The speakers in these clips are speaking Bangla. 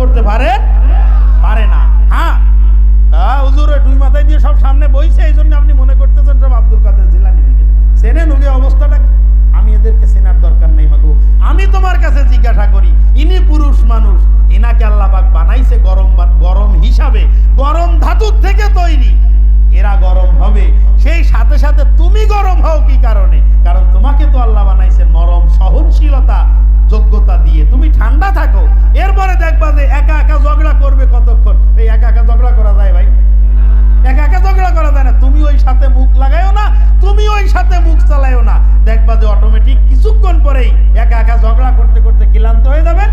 করতে পারে? পারে না। হ্যাঁ। হ্যাঁ হুজুরে দুই মাথায় দিয়ে সব সামনে বইছে, এই জন্য আপনি মনে করতেছেন সব আব্দুল কাদের জিলানি সেনে উনি অবস্থাটা? আমি এদেরকে চেনার দরকার নেই মাগু। আমি তোমার কাছে জিজ্ঞাসা করি, ইনি পুরুষ মানুষ এনাকে আল্লাপাক বানাইছে গরম গরম হিসাবে। গরম ধাতুর থেকে তৈরি। এরা গরম হবে। সেই সাথে সাথে তুমি গরম হও কি কারণে? কারণ তোমাকে তো আল্লাহ বানাইছে নরম সহনশীলতা যোগ্যতা দিয়ে। তুমি ঠান্ডা থাকো। এরপরে দেখবা যে একা একা ঝগড়া করবে কতক্ষণ? এই একা একা ঝগড়া করা যায় ভাই? একা একা ঝগড়া করা যায় না। তুমি ওই সাথে মুখ লাগাইও না, তুমি ওই সাথে মুখ চালাইও না। দেখবা যে অটোমেটিক কিছুক্ষণ পরেই একা একা ঝগড়া করতে করতে ক্লান্ত হয়ে যাবেন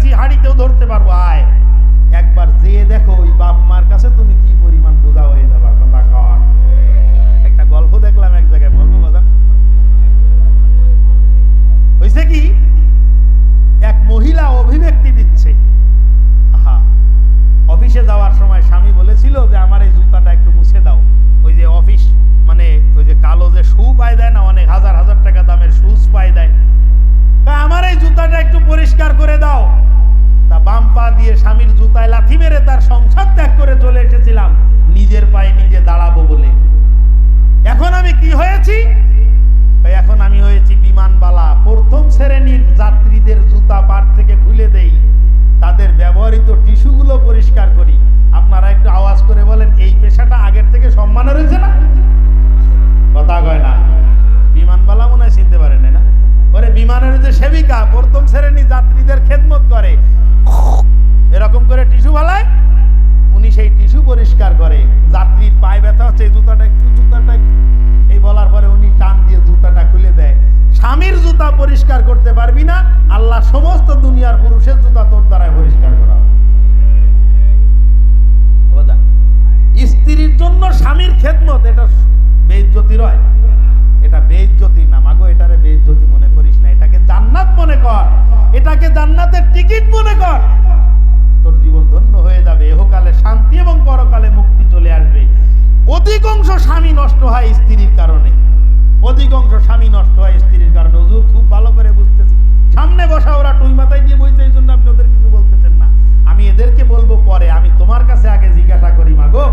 কাছি হাড়িতেও ধরতে পারব? আয়। একবার যে দেখো ওই বাপ মার কাছে তুমি কি পরিমাণ বোঝা হয়ে যাবার কথা কর। একটা গল্প দেখলাম এক জায়গায় বলব বাজান। হয়েছে কি? এক মহিলা অভিব্যক্তি দিচ্ছে। আহা, অফিসে যাওয়ার সময় স্বামী বলেছিল যে, আমার এই জুতাটা একটু মুছে দাও। ওই যে অফিস মানে ওই যে কালো যে শু পায় দেয় না, অনেক হাজার হাজার টাকা দামের শুজ পায় দেয়। আমার এই জুতাটা একটু পরিষ্কার করে দাও। ব্যবহৃত টিস্যুগুলো পরিষ্কার করি। আপনারা একটু আওয়াজ করে বলেন, এই পেশাটা আগের থেকে সম্মান রয়েছে না? কথা কয় না। বিমানবালা মনে হয় চিনতে পারেন না? পরে বিমানের যে সেবিকা, প্রথম শ্রেণি যাত্রীদের খেদমত করে। এরকম করে টিস্যু ভালায় উনি সেই টিস্যু পরিষ্কার করে। যাত্রীর পায়ে ব্যথা হচ্ছে জুতাটা একটু স্বামীর খেদমত, এটা বেইজ্জতি রয়। এটা বেইজ্জতি না। মাগো, এটারে বেইজ্জতি মনে করিস না। এটাকে জান্নাত মনে কর। এটাকে জান্নাতের টিকিট মনে কর। তোর জীবন ধন্য হয়ে যাবে। এহকালে শান্তি এবং পরকালে মুক্তি চলে আসবে। অধিকাংশ স্বামী নষ্ট হয় স্ত্রীর কারণে। অধিকাংশ স্বামী নষ্ট হয় স্ত্রীর কারণে। হুজুর, খুব ভালো করে বুঝতেছি। সামনে বসা ওরা টুই মাথায় দিয়ে বইছে এই জন্য আপনি ওদের কিছু বলতেছেন না। আমি এদেরকে বলব পরে। আমি তোমার কাছে আগে জিজ্ঞাসা করি, মাগো।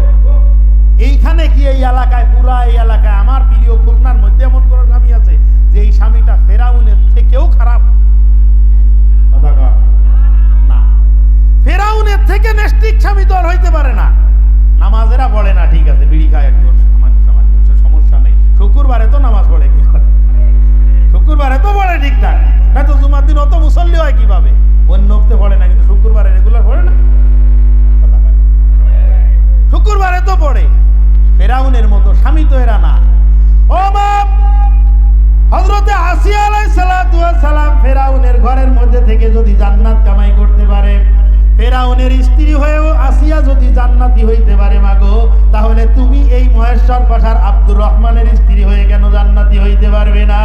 এইখানে কি এই এলাকায়, পুরা এই এলাকায়? আমার প্রিয় খুলনার মধ্যে এমন কোন স্বামী আছে যে এই স্বামীটা ফেরাউনের থেকেও খারাপ? না। ফেরাউনের থেকে নেস্টিক স্বামী তো আর হইতে পারে না। নামাজেরা পড়ে না, ঠিক আছে, বিড়ি খায় একটু সামান্য সামান্য সমস্যা নেই। শুক্রবারে তো নামাজ পড়ে কি করে? শুক্রবারে তো পড়ে ঠিকঠাক। না তো জুমার দিন অত মুসল্লি হয় কীভাবে? অন্য হপ্তে পড়ে না, কিন্তু শুক্রবারে রেগুলার পড়ে না? শুক্রবারে তো পড়ে। ফেরাউনের মতো, স্বামী তো এরা না। ও মা হজরতে আসিয়া আলাই সালাম ফেরাউনের ঘরের মধ্যে থেকে যদি জান্নাত কামাই করতে পারে, ফেরাউনের স্ত্রী হয়েও আসিয়া যদি জান্নাতি হইতে পারে, মাগো, তাহলে তুমি এই মহেশ্বর পাশার আব্দুর রহমানের স্ত্রী হয়ে কেন জান্নাতি হইতে পারবে না?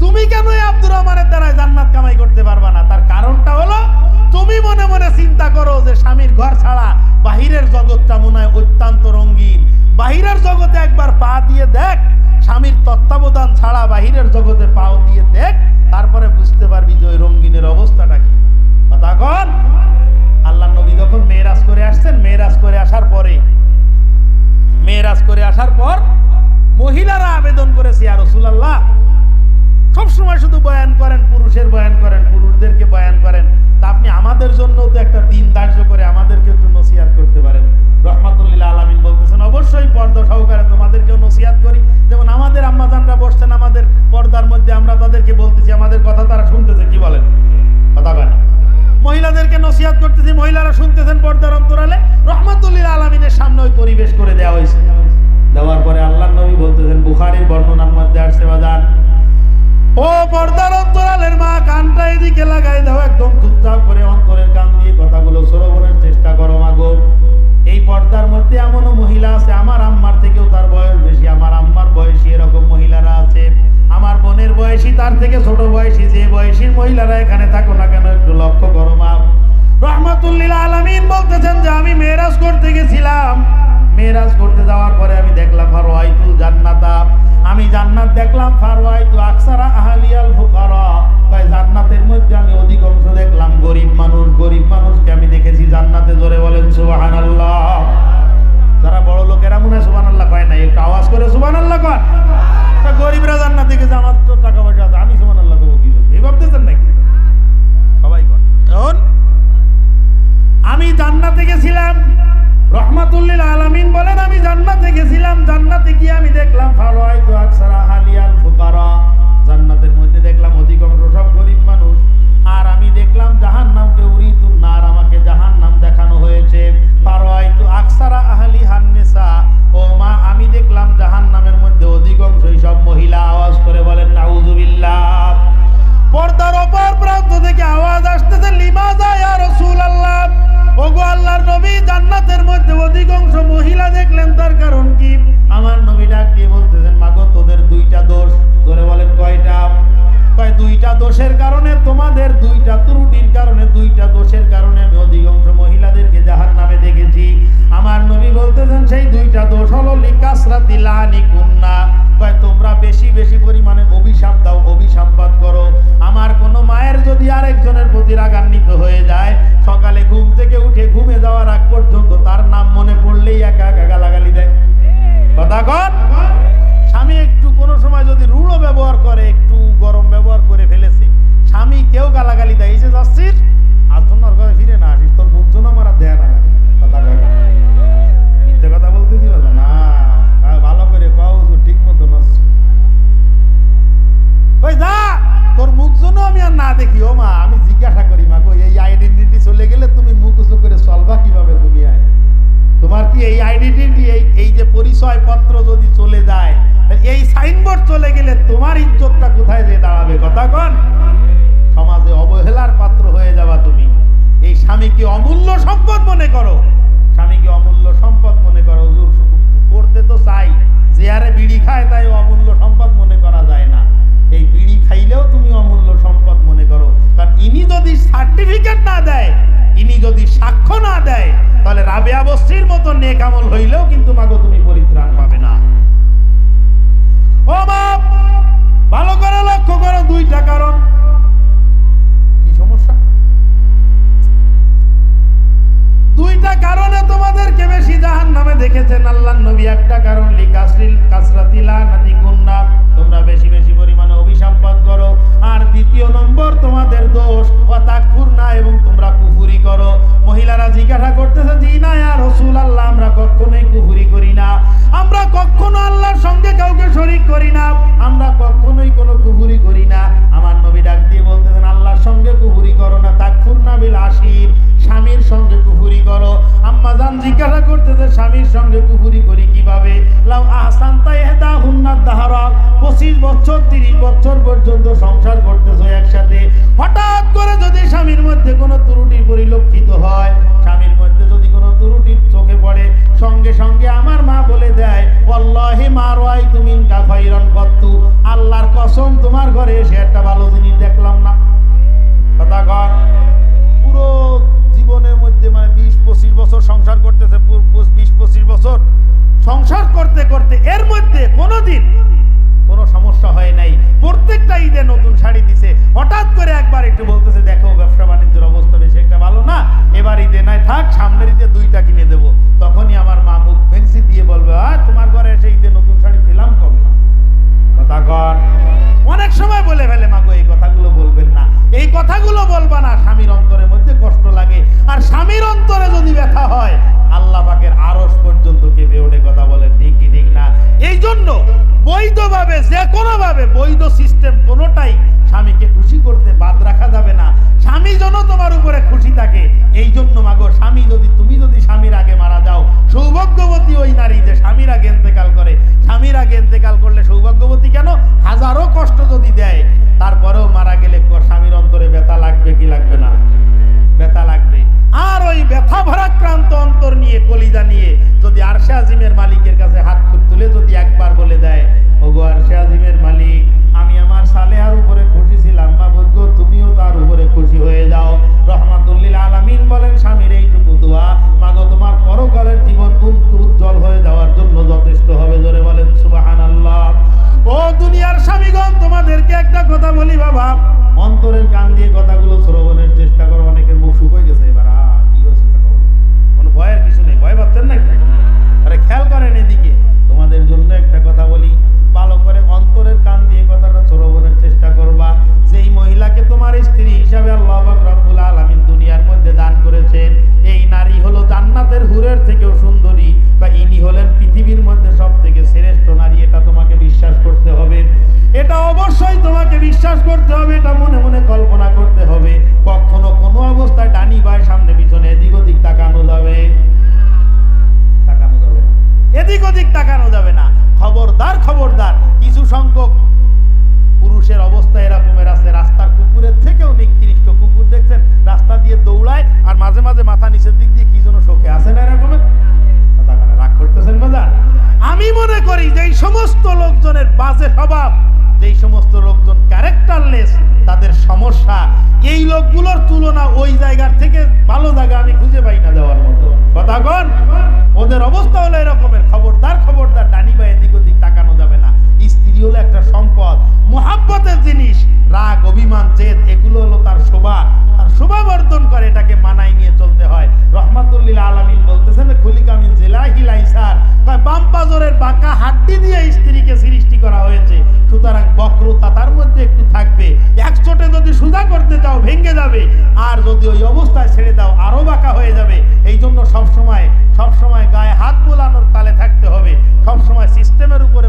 তুমি কেন আব্দুর রহমানের দ্বারা জান্নাত কামাই করতে পারবা না? তার কারণটা হলো তুমি মনে মনে চিন্তা করো যে স্বামীর ঘর ছাড়া বাহিরের জগৎটা মনে হয় অত্যন্ত রঙিন। বাহিরের জগতে একবার পা দিয়ে দেখ, স্বামীর তত্ত্বাবধান ছাড়া বাহিরের জগতে শুনতেছেন পর্দার অন্তরালে রহমাতুল্লিল আলমিনের সামনে ওই পরিবেশ করে দেওয়া হয়েছে। দেওয়ার পরে আল্লাহ নবী বলতেছেন, বুখারির বর্ণনার মধ্যে আসছে, বাজান। ও পর্দার অন্তরালের মা, কানটা এদিকে লাগাই দাও, একদম চুপচাপ করে অন্তরের কান দিয়ে কথাগুলো শ্রবণের চেষ্টা করো মাগো এই পর্দার মধ্যে এমনও মহিলা আছে, আমার আম্মার থেকেও তার বয়স বেশি, আমার আম্মার বয়সী এরকম মহিলারা আছে। আমার বোনের বয়সী, তার থেকে ছোট বয়সী, যে বয়সীর মহিলারা এখানে থাকো না কেন, একটু লক্ষ্য করো মা। রহমাতুল্লিল আলামিন বলতেছেন যে আমি মেরাজ করতে গেছিলাম। মেরাজ করতে যাওয়ার পরে আমি দেখলাম আমি জান্নাত। আমল হইলেও কিন্তু মাগো তুমি পরিত্রাণ পাবে না। ও বাপ, ভালো করে লক্ষ্য করো দুইটা কারণ। কি সমস্যা? দুইটা কারণে তোমাদেরকে বেশি জাহান নামে দেখেছেন আল্লাহ নবী। একটা কারণ লি কাসরিল কাসরাতিলা নাতি গুন্না তোমরা বেশি বেশি পরিমাণে অভিসম্পদ করো। আর দ্বিতীয় নম্বর, তোমাদের দোষ। ও তাকফুর না এবং তোমরা কুফুরি করো। মহিলারা জিজ্ঞাসা করতেছে, জি না আর রসুল আল্লাহ আমরা কখনোই কুফুরি করি না। আমরা কখনো আল্লাহর সঙ্গে কাউকে শরিক করি না। আমরা কখনোই কোনো কুফুরি তিরিশ বছর পর্যন্ত সংসার বৈধ সিস্টেম কোনোটাই স্বামীকে খুশি করতে বাদ রাখা যাবে না। স্বামী যেন তোমার উপরে খুশি থাকে এই জন্য মাগো, স্বামী যদি, তুমি যদি স্বামীর আগে মারা যাও, সৌভাগ্যবতী ওই নারী যে স্বামীর আগে ইন্তেকাল করে, স্বামীর আগে ইন্তেকাল করলে সৌভাগ্যবতী কেন? হাজারো কষ্ট যদি দেয়, তারপরেও নিয়ে, কলিজা নিয়ে যদি আরশে আজিমের মালিকের কাছে হাত তুলে যদি একবার বলে দেয়, ওগো আরশে আজিমের মালিক, আমি আমার সালেহার অবশ্যই তোমাকে বিশ্বাস করতে হবে, এটা মনে মনে কল্পনা করতে হবে। কখনো কোনো অবস্থায় ডানি বায় সামনে পিছনে এদিক ওদিক তাকানো যাবে। তাকানো যাবে না। এদিক ওদিক তাকানো যাবে না। খবরদার খবরদার। কিছু সংখ্যক পুরুষের অবস্থা এরকমের আছে। রাস্তার কুকুরের থেকেও নিকৃষ্ট কুকুর দেখছেন। রাস্তা দিয়ে দৌড়ায় আর মাঝে মাঝে মাথা নিচের দিক দিয়ে কি যেন শোকে আছে না এরকমের রাগ করতেছেন বাজার? আমি মনে করি যে এই সমস্ত লোকজনের বাজে স্বভাব যেই সমস্ত লোকজন ক্যারেক্টারলেস তাদের সমস্যা, এই লোকগুলোর তুলনা ওই জায়গার থেকে ভালো জায়গা আমি খুঁজে পাই না দেওয়ার মতো। কথা ওদের অবস্থা হলো এরকমের। খবরদার খবরদার, ডানি বা এদিক ওদিক তাকানো স্ত্রী হলো একটা সম্পদ। মোহাব্বতের জিনিস, রাগ, অভিমান, জেদ, এগুলো হলো তার শোভা। তার শোভা বর্ধন করে এটাকে মানাই নিয়ে চলতে হয়। রহমাতুল্লিল আলামিন বলতেছেন খুলি কামিন জেলাহি লাইসার কয় বাম পাজরের বাঁকা হাড্ডি দিয়ে স্ত্রীকে সৃষ্টি করা হয়েছে। সুতরাং বক্রতা তার মধ্যে একটু থাকবে। এক চোটে যদি সোজা করতে চাও, ভেঙে যাবে। আর যদি ওই অবস্থায় ছেড়ে দাও, আরও বাঁকা হয়ে যাবে। এই জন্য সবসময় সবসময় গায়ে হাত বোলানোর তালে থাকতে হবে। সবসময় সিস্টেমের উপরে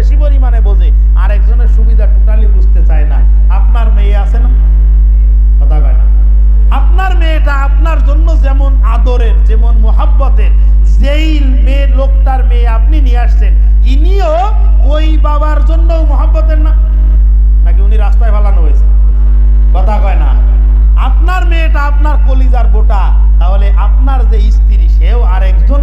বেশি পরিমাণে বোঝে আরেকজনের সুবিধা টোটালি বুঝতে চায় না। আপনার মেয়ে আছে না? কথা কয় না। আপনার মেয়েটা আপনার জন্য যেমন আদরের, যেমন মোহাব্বতের, যেই মেয়ে, লোকটার মেয়ে আপনি নিয়ে আসছেন, ইনিও ওই বাবার জন্য মোহাব্বতের না? নাকি উনি রাস্তায় ফালানো হয়েছে? কথা কয় না। আপনার মেয়েটা আপনার কলিজার বোটা, তাহলে আপনার যে স্ত্রী, সেও আরেকজন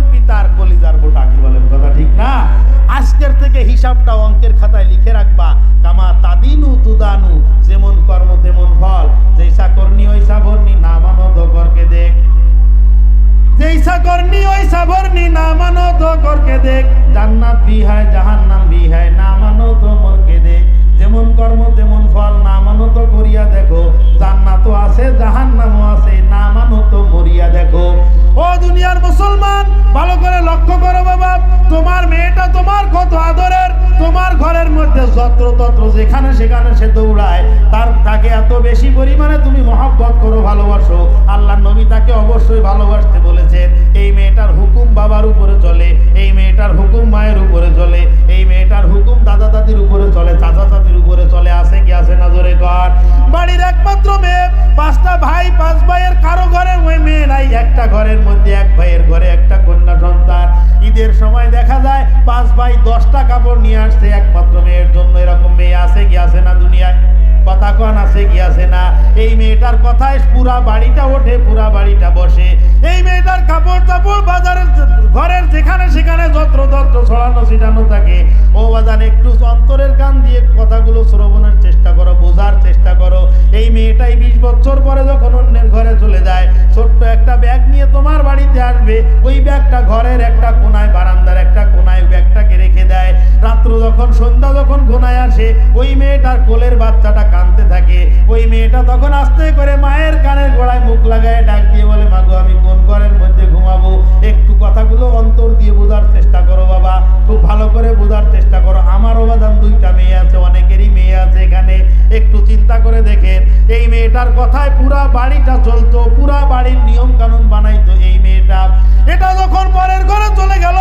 সেখানে সে দৌড়ায়, তার, তাকে এত বেশি পরিমাণে তুমি মহব্বত করো, ভালোবাসো। আল্লাহ নবী তাকে অবশ্যই ভালোবাসতে বলেছেন, এই মেয়েটার হুকুম বাবার উপরে চলে, এই মেয়েটার হুকুম মায়ের উপরে চলে, এই মেয়েটার হুকুম দাদা দাদির উপরে চলে, চাচা চাচির উপরে চলে আসে কি আসে না জোরে ঘর বাড়ির একমাত্র মেয়ে, পাঁচটা ভাই, পাঁচ ভাইয়ের কারও ঘরে ওই মেয়ে নাই, একটা ঘরের মধ্যে এক ভাইয়ের ঘরে একটা কন্যা সন্তান। ঈদের সময় দেখা যায়, পাঁচ ভাই দশটা কাপড় নিয়ে আসছে একমাত্র মেয়ের জন্য, এরকম মেয়ে আছে কি আছে না দুনিয়ায়। কথা কন আছে কি আছে না। এই মেয়েটার কথায় পুরা বাড়িটা ওঠে, পুরা বাড়িটা বসে। এই মেয়েটার কাপড় চাপড় বাজারের ঘরের যেখানে সেখানে যত্র তত্র ছড়ানো ছিটানো থাকে। ও বাজান, একটু অন্তরের কান দিয়ে কথাগুলো শ্রবণের চেষ্টা করো, বোঝার চেষ্টা করো। এই মেয়েটাই বিশ বছর পরে যখন অন্যের ঘরে চলে যায়, ছোট্ট একটা ব্যাগ নিয়ে তোমার বাড়িতে আসবে। ওই ব্যাগটা ঘরের একটা কোনায়, বারান্দার একটা যখন সন্ধ্যা যখন ঘুনায় আসে, ওই মেয়েটার কোলের বাচ্চাটা কাঁদতে থাকে। ওই মেয়েটা তখন আস্তে করে মায়ের কানের গোড়ায় মুখ লাগায়, ডাক দিয়ে বলে মাগো আমি কোন ঘরের মধ্যে ঘুমাবো? একটু কথাগুলো অন্তর দিয়ে বোঝার চেষ্টা করো বাবা। খুব ভালো করে বোঝার চেষ্টা করো। আমারও বাদাম দুইটা মেয়ে আছে, অনেকেরই মেয়ে আছে এখানে। একটু চিন্তা করে দেখেন। এই মেয়েটার কথায় পুরা বাড়িটা চলতো পুরা বাড়ির নিয়ম কানুন বানাইতো এই মেয়েটা। এটা যখন পরের ঘরে চলে গেল,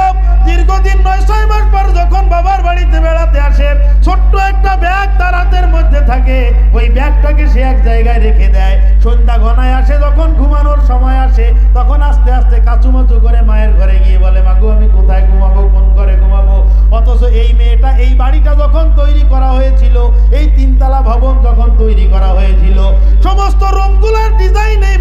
দীর্ঘদিন নয়, ছয় মাস পর যখন বাবার বাড়িতে বেড়াতে আসে, ছোট্ট একটা ব্যাগ তার হাতের মধ্যে থাকে। ওই ব্যাগটাকে সে এক জায়গায় রেখে দেয়। সন্ধ্যা ঘনায় আসে, যখন ঘুমানোর সময় আসে, তখন আস্তে আস্তে কাচুমাচু করে মায়ের ঘরে গিয়ে বলে মাগো আমি কোথায় ঘুমাবো? কোন ঘরে ঘুমাবো? অথচ এই মেয়েটা, এই বাড়িটা যখন তৈরি করা হয়েছিল, এই তিনতলা ভবন যখন তৈরি করা হয়েছিল, সমস্ত রুমগুলোর ডিজাইন এই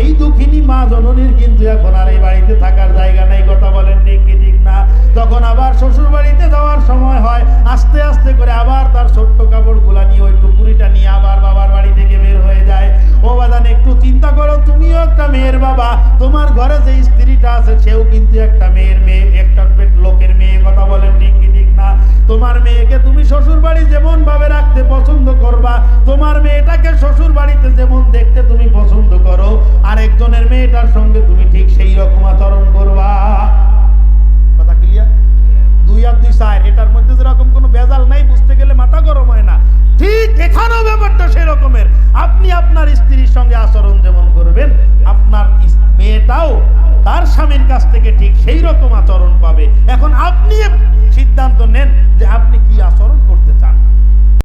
এই দুঃখিনী মা জননীর কিন্তু এখন আর এই বাড়িতে থাকার জায়গা নেই, কথা বলেন ঠিক কি ঠিক না। তখন আবার শ্বশুর বাড়িতে যাওয়ার সময় হয়, আস্তে আস্তে করে আবার তার ছোট্ট কাপড়গুলা নিয়ে ওই টুকুরিটা নিয়ে আবার বাবার বাড়ি থেকে বের হয়ে যায়। ও বাদান, একটু চিন্তা করো, তুমিও একটা মেয়ের বাবা। তোমার ঘরে যে স্ত্রীটা আছে, সেও কিন্তু একটা মেয়ের মেয়ে, একটা লোকের মেয়ে, কথা বলেন ঠিক তোমার মেয়েকে তুমি শ্বশুর বাড়ি যেমন ভাবে রাখতে পছন্দ করবা, তোমার মেয়েটাকে শ্বশুর বাড়িতে যেমন দেখতে তুমি পছন্দ করো, আরেকজনের মেয়েটার সঙ্গে তুমি ঠিক সেই রকম আচরণ করবা। কথা ক্লিয়ার দুই আর দুই চার, এটার মধ্যে যেরকম কোনো ভেজাল নাই, বুঝতে গেলে মাথা গরম হয় না। ঠিক এখানেও ব্যাপারটা সেই রকমের আপনি আপনার স্ত্রীর সঙ্গে আচরণ যেমন করবেন, আপনার মেয়েটাও তার স্বামীর কাছ থেকে ঠিক সেই রকম আচরণ পাবে। এখন আপনি সিদ্ধান্ত নেন যে আপনি কি আচরণ করতে